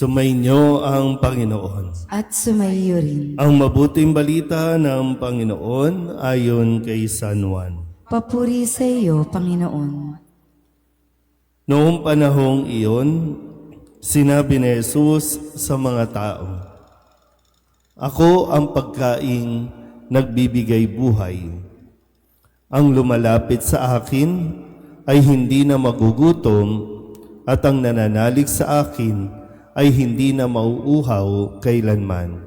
Sumainyo ang Panginoon. at sumaiyo rin. Ang mabuting balita ng Panginoon ayon kay San Juan. Papuri sa iyo, Panginoon. Noong panahong iyon, sinabi ni Jesus sa mga tao, Ako ang pagkaing nagbibigay buhay. Ang lumalapit sa akin ay hindi na magugutom at ang nananalig sa akin ay hindi na mauuhaw kailanman.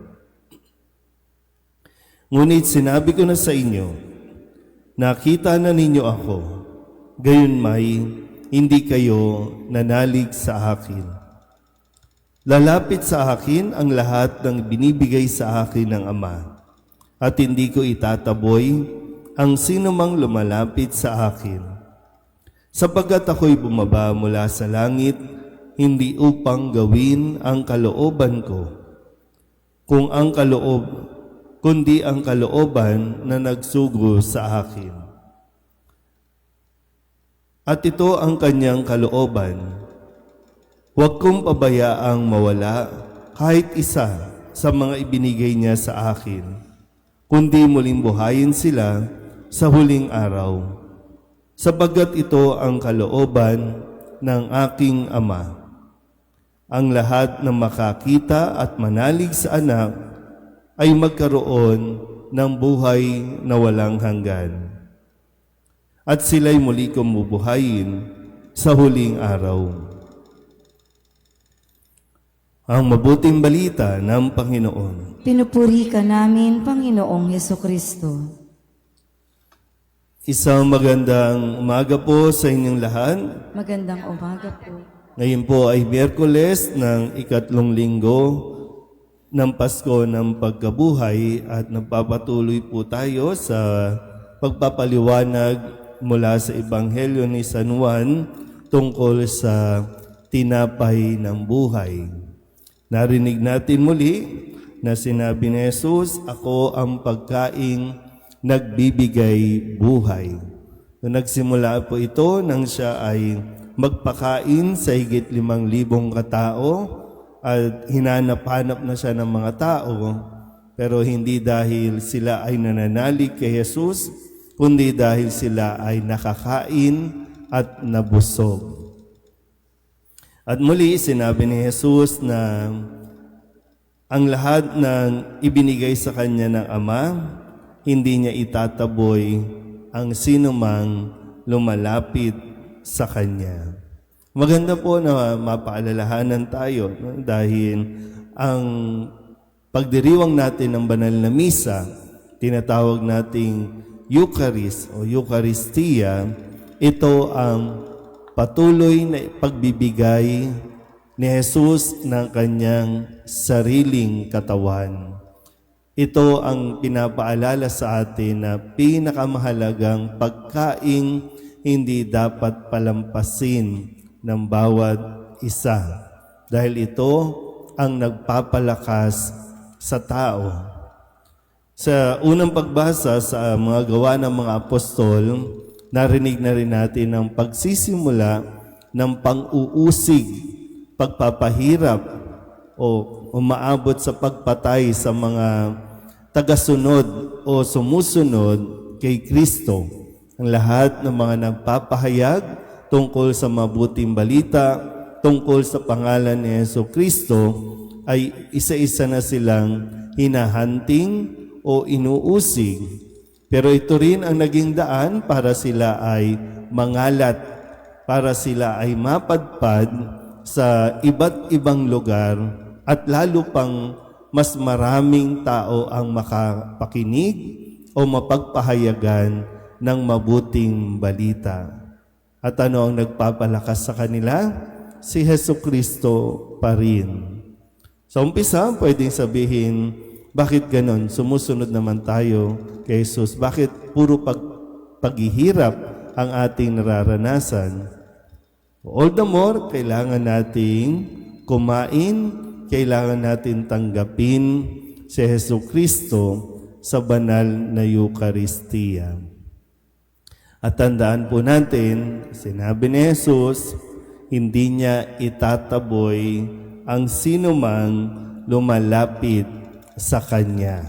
Ngunit sinabi ko na sa inyo, nakita na ninyo ako, gayon may hindi kayo nanalig sa akin. Lalapit sa akin ang lahat ng binibigay sa akin ng Ama, at hindi ko itataboy ang sinumang lumalapit sa akin. Sapagkat ako'y bumaba mula sa langit, hindi upang gawin ang kalooban ko, kung ang kaloob, kundi ang kalooban na nagsugo sa akin. At ito ang kanyang kalooban. Huwag kong pabayaang mawala kahit isa sa mga ibinigay niya sa akin, kundi muling buhayin sila sa huling araw. Sabagat ito ang kalooban ng aking Ama. Ang lahat ng makakita at manalig sa anak ay magkaroon ng buhay na walang hanggan at sila'y muli kong bubuhayin sa huling araw. Ang mabuting balita ng Panginoon. Pinupuri ka namin, Panginoong Yeso Kristo. Isang magandang umaga po sa inyong lahat. Magandang umaga po. Ngayon po ay Miyerkules ng ikatlong linggo ng Pasko ng Pagkabuhay at nagpapatuloy po tayo sa pagpapaliwanag mula sa Ebanghelyo ni San Juan tungkol sa tinapay ng buhay. Narinig natin muli na sinabi ni Jesus, Ako ang pagkaing nagbibigay buhay. Nagsimula po ito nang siya ay magpakain sa higit limang libong katao at hinanap-hanap na siya ng mga tao pero hindi dahil sila ay nananalig kay Jesus kundi dahil sila ay nakakain at nabusog. At muli sinabi ni Jesus na ang lahat ng ibinigay sa kanya ng Ama, hindi niya itataboy ang sinumang lumalapit sa kanya. Maganda po na mapaalalahanan tayo no? dahil ang pagdiriwang natin ng banal na misa, tinatawag nating Eucharist o Eucharistia, ito ang patuloy na pagbibigay ni Jesus ng kanyang sariling katawan. Ito ang pinapaalala sa atin na pinakamahalagang pagkaing hindi dapat palampasin ng bawat isa dahil ito ang nagpapalakas sa tao. Sa unang pagbasa sa mga gawa ng mga apostol, narinig na rin natin ang pagsisimula ng pang-uusig, pagpapahirap o umaabot sa pagpatay sa mga tagasunod o sumusunod kay Kristo. Ang lahat ng mga nagpapahayag tungkol sa mabuting balita, tungkol sa pangalan ni Yeso Kristo, ay isa-isa na silang hinahanting o inuusig. Pero ito rin ang naging daan para sila ay mangalat, para sila ay mapadpad sa iba't ibang lugar at lalo pang mas maraming tao ang makapakinig o mapagpahayagan ng mabuting balita. At ano ang nagpapalakas sa kanila? Si Heso Kristo pa rin. Sa umpisa, pwedeng sabihin, bakit ganon? Sumusunod naman tayo kay Jesus. Bakit puro pag, paghihirap ang ating nararanasan? All the more, kailangan nating kumain, kailangan natin tanggapin si Heso Kristo sa banal na Eucharistia. At tandaan po natin, sinabi ni Jesus, hindi niya itataboy ang sinumang lumalapit sa Kanya.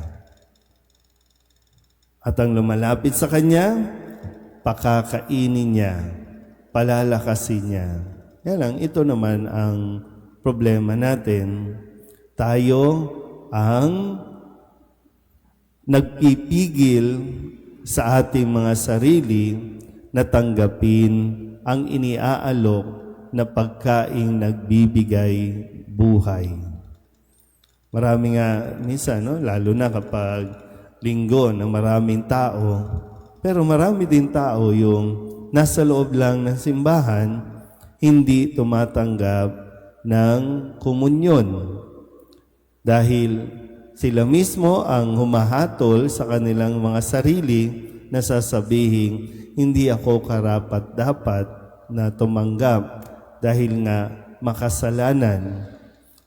At ang lumalapit sa Kanya, pakakainin niya, palalakasin niya. Yan lang, ito naman ang problema natin. Tayo ang nagpipigil sa ating mga sarili na tanggapin ang iniaalok na pagkaing nagbibigay buhay. Marami nga, minsan, no, lalo na kapag linggo ng maraming tao, pero marami din tao yung nasa loob lang ng simbahan, hindi tumatanggap ng komunyon. Dahil sila mismo ang humahatol sa kanilang mga sarili na sasabihin, hindi ako karapat dapat na tumanggap dahil nga makasalanan.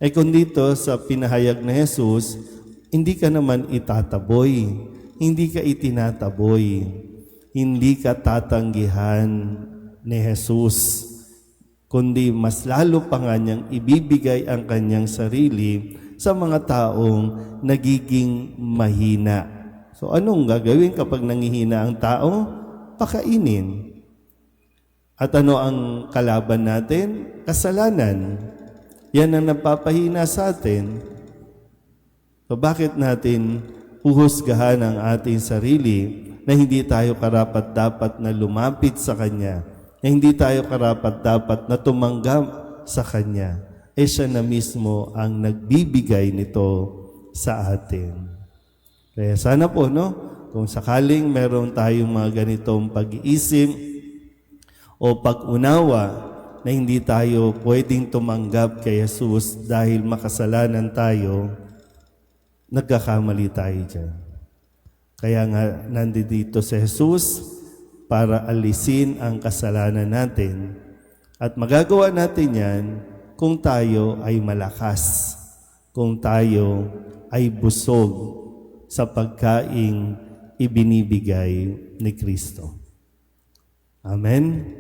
Ay kung dito sa pinahayag na Jesus, hindi ka naman itataboy, hindi ka itinataboy, hindi ka tatanggihan ni Jesus, kundi mas lalo pa nga niyang ibibigay ang kanyang sarili sa mga taong nagiging mahina. So anong gagawin kapag nangihina ang tao? Pakainin. At ano ang kalaban natin? Kasalanan. Yan ang nagpapahina sa atin. So bakit natin huhusgahan ang ating sarili na hindi tayo karapat-dapat na lumapit sa Kanya, na hindi tayo karapat-dapat na tumanggap sa Kanya? Eh siya na mismo ang nagbibigay nito sa atin. Kaya sana po, no? Kung sakaling meron tayong mga ganitong pag-iisip o pag-unawa na hindi tayo pwedeng tumanggap kay Jesus dahil makasalanan tayo, nagkakamali tayo dyan. Kaya nga nandito si Jesus para alisin ang kasalanan natin at magagawa natin yan kung tayo ay malakas, kung tayo ay busog sa pagkaing ibinibigay ni Kristo. Amen.